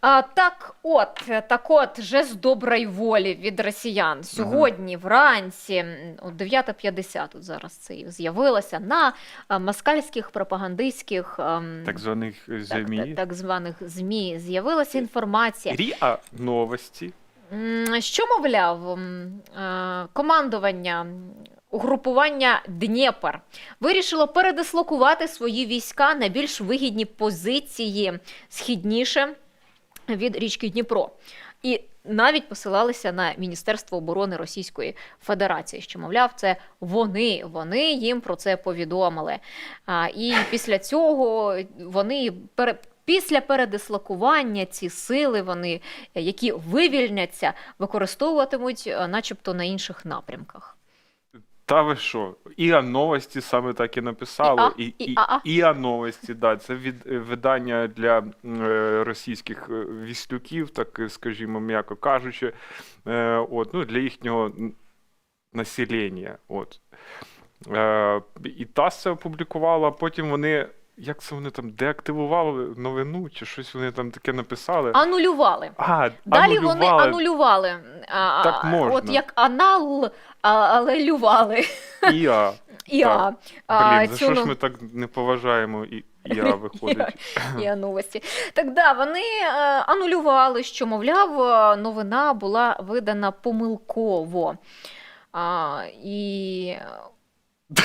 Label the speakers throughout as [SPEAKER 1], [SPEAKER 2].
[SPEAKER 1] А, так от, так от, жест доброї волі від росіян. Сьогодні вранці, о 9.50 тут зараз це з'явилося, на москальських пропагандистських
[SPEAKER 2] Так званих ЗМІ.
[SPEAKER 1] так, так званих ЗМІ з'явилася інформація.
[SPEAKER 2] РІА новості.
[SPEAKER 1] Що мовляв, е, командування угрупування Дніпр вирішило передислокувати свої війська на більш вигідні позиції східніше від річки Дніпро. І навіть посилалися на Міністерство оборони Російської Федерації, що мовляв, це вони, вони їм про це повідомили. А, і після цього вони пере. Після передислокування ці сили, вони, які вивільняться, використовуватимуть, начебто, на інших напрямках.
[SPEAKER 2] Та ви що? ІА новості саме так і написало. І, і? ІА новості, да, це від е, видання для е, російських е, віслюків, так е, скажімо, м'яко кажучи, е, от, ну, для їхнього населення. От. Е, і ТАСС це опублікувала, а потім вони. Як це вони там деактивували новину, чи щось вони там таке написали?
[SPEAKER 1] Анулювали.
[SPEAKER 2] А,
[SPEAKER 1] Далі вони
[SPEAKER 2] анулювали.
[SPEAKER 1] А,
[SPEAKER 2] Так можна.
[SPEAKER 1] От як анал, а, але лювали.
[SPEAKER 2] ІА.
[SPEAKER 1] Іа. А,
[SPEAKER 2] Блін, за що ж
[SPEAKER 1] ну-
[SPEAKER 2] ми так не поважаємо і ІА виходить?
[SPEAKER 1] Є новості. Так да, вони е, анулювали, що, мовляв, е, новина була видана помилково. А, і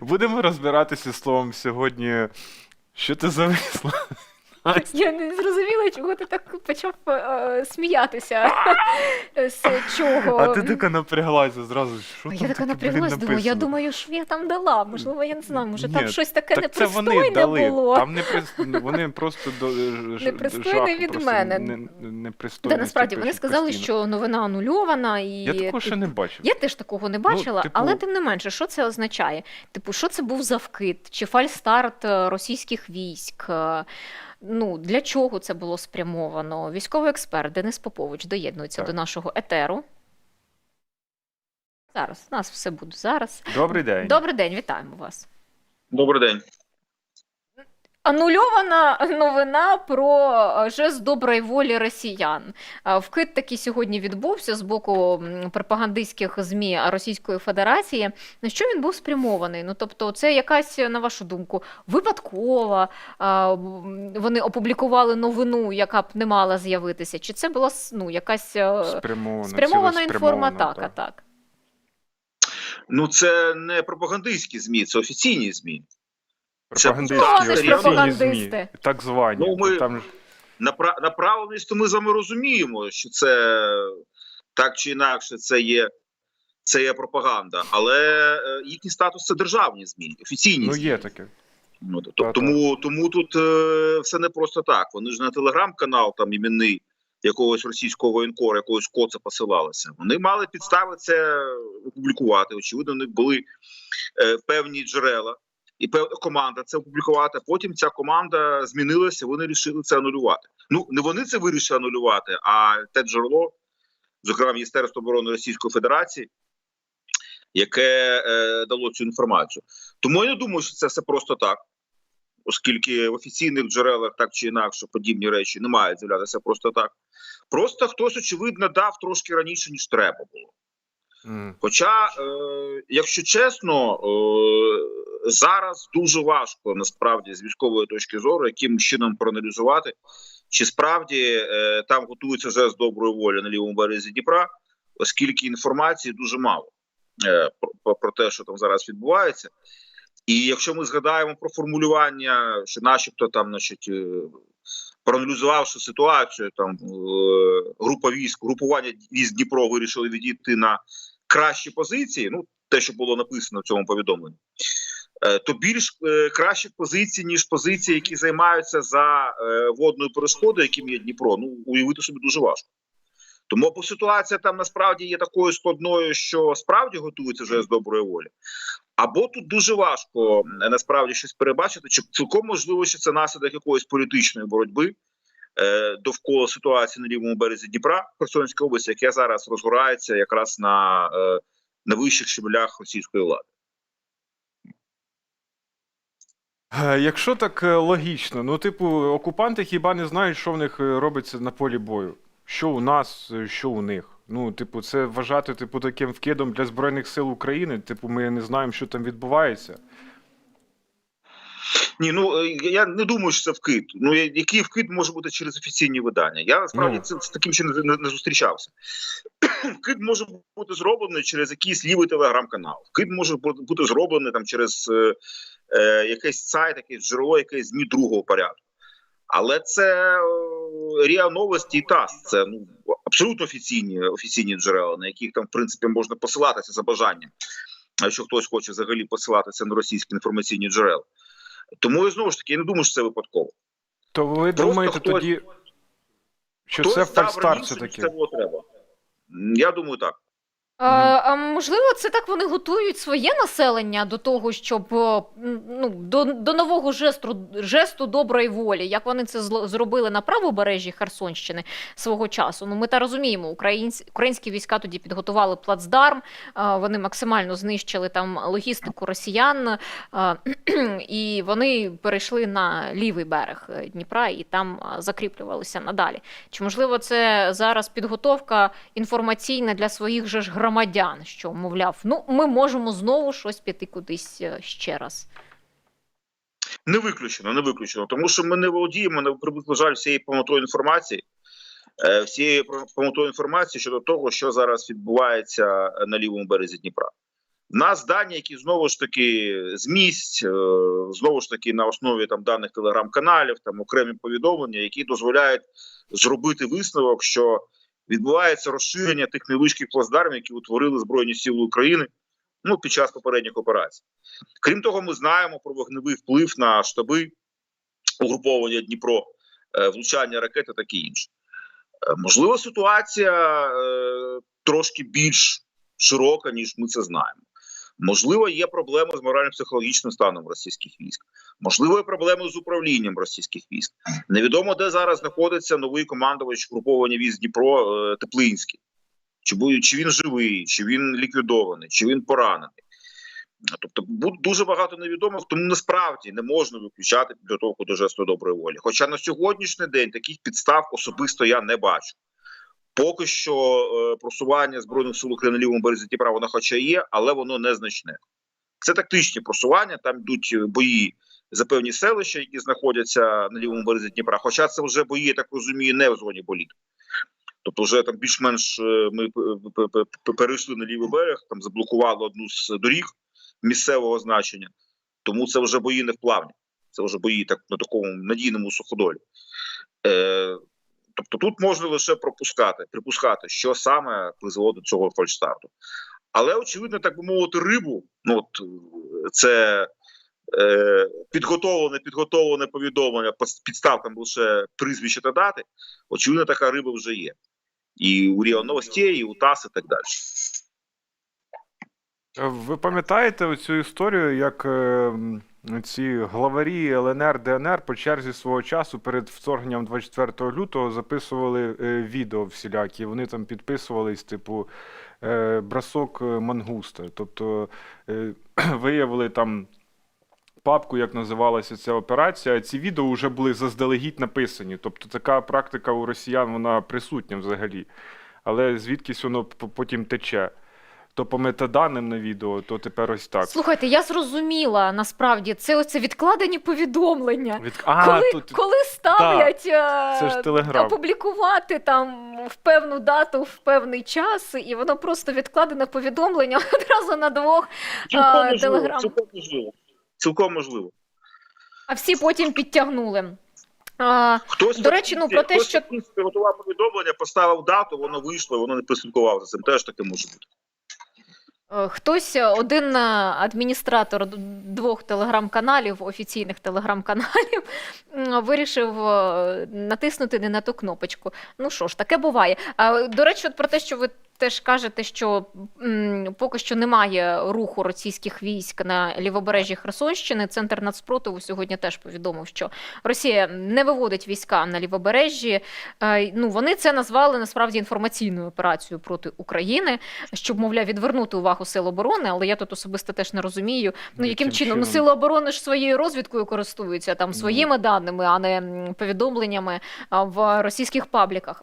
[SPEAKER 2] Будемо розбиратися словом сьогодні. Що ти зависла?
[SPEAKER 1] Я не зрозуміла, чого ти так почав е, сміятися. З чого?
[SPEAKER 2] А ти така напряглася зразу. Що
[SPEAKER 1] А
[SPEAKER 2] там
[SPEAKER 1] я така
[SPEAKER 2] таке, блін,
[SPEAKER 1] напряглась, думаю, я
[SPEAKER 2] написано?
[SPEAKER 1] думаю, що я там дала. Можливо, я не знаю, може там
[SPEAKER 2] Ні,
[SPEAKER 1] щось таке
[SPEAKER 2] Так це вони
[SPEAKER 1] непристойне
[SPEAKER 2] дали.
[SPEAKER 1] було.
[SPEAKER 2] Там не при- вони просто до ж-
[SPEAKER 1] Непристойне
[SPEAKER 2] жаху
[SPEAKER 1] від
[SPEAKER 2] просто
[SPEAKER 1] мене.
[SPEAKER 2] Не, непристойно.
[SPEAKER 1] Та насправді вони сказали, що новина анульована, і
[SPEAKER 2] Я такого ще не бачив.
[SPEAKER 1] Я теж такого не бачила,
[SPEAKER 2] типу-
[SPEAKER 1] але тим не менше, що це означає? Типу, що це був за вкид? Чи фальстарт е, російських військ? Е, Ну, для чого це було спрямовано? Військовий експерт Денис Попович доєднується
[SPEAKER 2] Так.
[SPEAKER 1] до нашого етеру. Зараз, у нас все буде зараз.
[SPEAKER 2] Добрий день.
[SPEAKER 1] Добрий день, вітаємо вас.
[SPEAKER 3] Добрий день.
[SPEAKER 1] Анульована новина про е, жест доброї волі росіян. Е, Вкид таки сьогодні відбувся з боку пропагандистських ЗМІ Російської Федерації. На що він був спрямований? Ну тобто, це якась, на вашу думку, випадкова. е, Вони опублікували новину, яка б не мала з'явитися. Чи це була ну, якась
[SPEAKER 2] Спрямована,
[SPEAKER 1] спрямована інформатака?
[SPEAKER 2] так.
[SPEAKER 1] Так.
[SPEAKER 3] Ну, це не пропагандистські ЗМІ, це офіційні ЗМІ.
[SPEAKER 2] Пропагандистські
[SPEAKER 1] пропагандисти.
[SPEAKER 2] ЗМІ, так звані.
[SPEAKER 3] Ну, ми-
[SPEAKER 2] Там ж
[SPEAKER 3] Напра- Направленість, то ми з вами розуміємо, що це так чи інакше це є, це є пропаганда. Але е, їхній статус це державні ЗМІ, офіційні
[SPEAKER 2] ну
[SPEAKER 3] ЗМІ.
[SPEAKER 2] є таке.
[SPEAKER 3] Ну, т-
[SPEAKER 2] Та-та.
[SPEAKER 3] тому, тому тут е, все не просто так. Вони ж на телеграм-канал там іменний якогось російського воєнкора, якогось коца посилалися. Вони мали підстави це опублікувати. Очевидно, у них були е, певні джерела. І команда це опублікувати. Потім ця команда змінилася. Вони вирішили це анулювати. Ну не вони це вирішили анулювати, а те джерело, зокрема Міністерство оборони Російської Федерації, яке е, дало цю інформацію. Тому я не думаю, що це все просто так, оскільки в офіційних джерелах так чи інакше подібні речі не мають з'являтися просто так. Просто хтось, очевидно, дав трошки раніше, ніж треба було. Хоча, е, якщо чесно, е, зараз дуже важко насправді з військової точки зору, яким чином проаналізувати, чи справді е, там готується жест доброї волі на лівому березі Дніпра, оскільки інформації дуже мало е, про, про, про те, що там зараз відбувається. І якщо ми згадаємо про формулювання, що, начебто, там, значить, е, проаналізувавши ситуацію, там е, група військ, групування військ Дніпро вирішили відійти на кращі позиції, ну те, що було написано в цьому повідомленні, е, то більш е, кращих позицій, ніж позиції, які займаються за е, водною перешкодою, яким є Дніпро, ну уявити собі дуже важко. Тому або ситуація там насправді є такою складною, що справді готується вже з доброї волі. Або тут дуже важко насправді щось перебачити, чи цілком можливо, що це наслідок якоїсь політичної боротьби довкола ситуації на лівому березі Дніпра Херсонської області, яке зараз розгорається якраз на, е, на вищих щеблях російської влади.
[SPEAKER 2] Е, Якщо так е, логічно, ну, типу, окупанти хіба не знають, що в них е, робиться на полі бою? Що у нас, е, що у них? Ну, типу, це вважати типу, таким вкидом для Збройних сил України. Типу, ми не знаємо, що там відбувається.
[SPEAKER 3] Ні, ну е, я не думаю, що це вкид. Ну який вкид може бути через офіційні видання? Я насправді
[SPEAKER 2] Ну.
[SPEAKER 3] це таким не, не, не зустрічався. Вкид може бути зроблений через якийсь лівий телеграм-канал. Вкид може бути зроблений там через е, е, якийсь сайт, якесь джерело, якесь змі другого порядку. Але це е, РІА Новості і ТАСС. Це ну абсолютно офіційні офіційні джерела, на яких там в принципі можна посилатися за бажанням. Якщо хтось хоче взагалі посилатися на російські інформаційні джерела. Тому я знову ж таки я не думаю, що це випадково.
[SPEAKER 2] То ви
[SPEAKER 3] Просто
[SPEAKER 2] думаєте
[SPEAKER 3] хтось-
[SPEAKER 2] тоді, що
[SPEAKER 3] Хтось
[SPEAKER 2] це фальстарт все таки?
[SPEAKER 3] Треба. Я думаю, так.
[SPEAKER 1] А, а можливо, це так вони готують своє населення до того, щоб ну, до, до нового жесту, жесту доброї волі, як вони це зробили на правобережжі Херсонщини свого часу. Ну, ми та розуміємо, українці, українські війська тоді підготували плацдарм, а, вони максимально знищили там логістику росіян, і вони перейшли на лівий берег е, Дніпра і там закріплювалися надалі. Чи можливо це зараз підготовка інформаційна для своїх же ж громадян, що мовляв, ну ми можемо знову щось піти кудись е, ще раз.
[SPEAKER 3] Не виключено, не виключено, тому що ми не володіємо на превеликий жаль всієї повнотою інформації, е, всієї повнотою інформації щодо того, що зараз відбувається на лівому березі Дніпра. Нас дані, які знову ж таки з місць, е, знову ж таки на основі там даних телеграм-каналів, там окремі повідомлення, які дозволяють зробити висновок, що відбувається розширення тих невеличких плацдармів, які утворили Збройні Сили України ну, під час попередніх операцій. Крім того, ми знаємо про вогневий вплив на штаби угруповання Дніпро, е, влучання ракети таке інше. Е, Можливо, ситуація е, трошки більш широка, ніж ми це знаємо. Можливо, є проблеми з морально-психологічним станом російських військ. Можливо, є проблеми з управлінням російських військ. Невідомо, де зараз знаходиться новий командувач угруповання військ Дніпро е, Теплинський. Чи, чи він живий, чи він ліквідований, чи він поранений. Тобто дуже багато невідомих, тому насправді не можна виключати підготовку до жесту доброї волі. Хоча на сьогоднішній день таких підстав особисто я не бачу. Поки що е, просування збройних сил України на лівому березі Дніпра воно хоча є, але воно незначне. Це тактичні просування. Там йдуть е, бої за певні селища, які знаходяться на лівому березі Дніпра. Хоча це вже бої, я так розумію, не в зоні боліту. Тобто, вже там більш-менш е, ми перейшли на лівий берег, там заблокували одну з доріг місцевого значення. Тому це вже бої не вплавні. Це вже бої так на такому надійному суходолі. Е, тобто тут можна лише пропускати, припускати, що саме призвело до цього фальшстарту. Але очевидно, так би мовити, рибу. Ну от це е, підготовлене, підготовлене повідомлення по підставкам лише прізвища та дати. Очевидно, така риба вже є. І у Ріо Новостей, і у ТАСС, і так далі.
[SPEAKER 2] Е, Ви пам'ятаєте цю історію, як е, м, ці главарі ЛНР, ДНР по черзі свого часу перед вторгненням 24 лютого записували е, відео всілякі. Вони там підписувались, типу, е, бросок е, мангуста. Тобто виявили там папку, як називалася ця операція. Ці відео вже були заздалегідь написані. Тобто така практика у росіян вона присутня взагалі. Але звідкись воно потім тече. То по метаданим на відео, то тепер ось так.
[SPEAKER 1] Слухайте, я зрозуміла насправді це оце відкладені повідомлення.
[SPEAKER 2] Від... А,
[SPEAKER 1] коли,
[SPEAKER 2] тут
[SPEAKER 1] коли ставлять е,
[SPEAKER 2] це ж Телеграм.
[SPEAKER 1] опублікувати там в певну дату, в певний час, і воно просто відкладене повідомлення одразу на двох,
[SPEAKER 3] Цілком
[SPEAKER 1] А, Телеграм.
[SPEAKER 3] цілком можливо. Цілком можливо.
[SPEAKER 1] а всі потім підтягнули. А,
[SPEAKER 3] Хтось
[SPEAKER 1] До речі, ну, про те,
[SPEAKER 3] хтось,
[SPEAKER 1] що-
[SPEAKER 3] готував повідомлення, поставив дату, воно вийшло, воно не прослідкував за цим. Теж таке може бути.
[SPEAKER 1] Е, Хтось, е, один е, адміністратор двох телеграм-каналів, офіційних телеграм-каналів, вирішив натиснути не на ту кнопочку. Ну що ж, таке буває. До речі, от про те, що ви теж кажете, що м, поки що немає руху російських військ на лівобережжі Херсонщини. Центр нацпротиву сьогодні теж повідомив, що Росія не виводить війська на лівобережжі. Е, Ну вони це назвали насправді інформаційною операцією проти України, щоб мовляв відвернути увагу сил оборони. Але я тут особисто теж не розумію. Ну яким,
[SPEAKER 2] Яким
[SPEAKER 1] чином? Ну сили оборони ж своєю розвідкою користуються там
[SPEAKER 2] Ну.
[SPEAKER 1] своїми даними, а не повідомленнями в російських пабліках.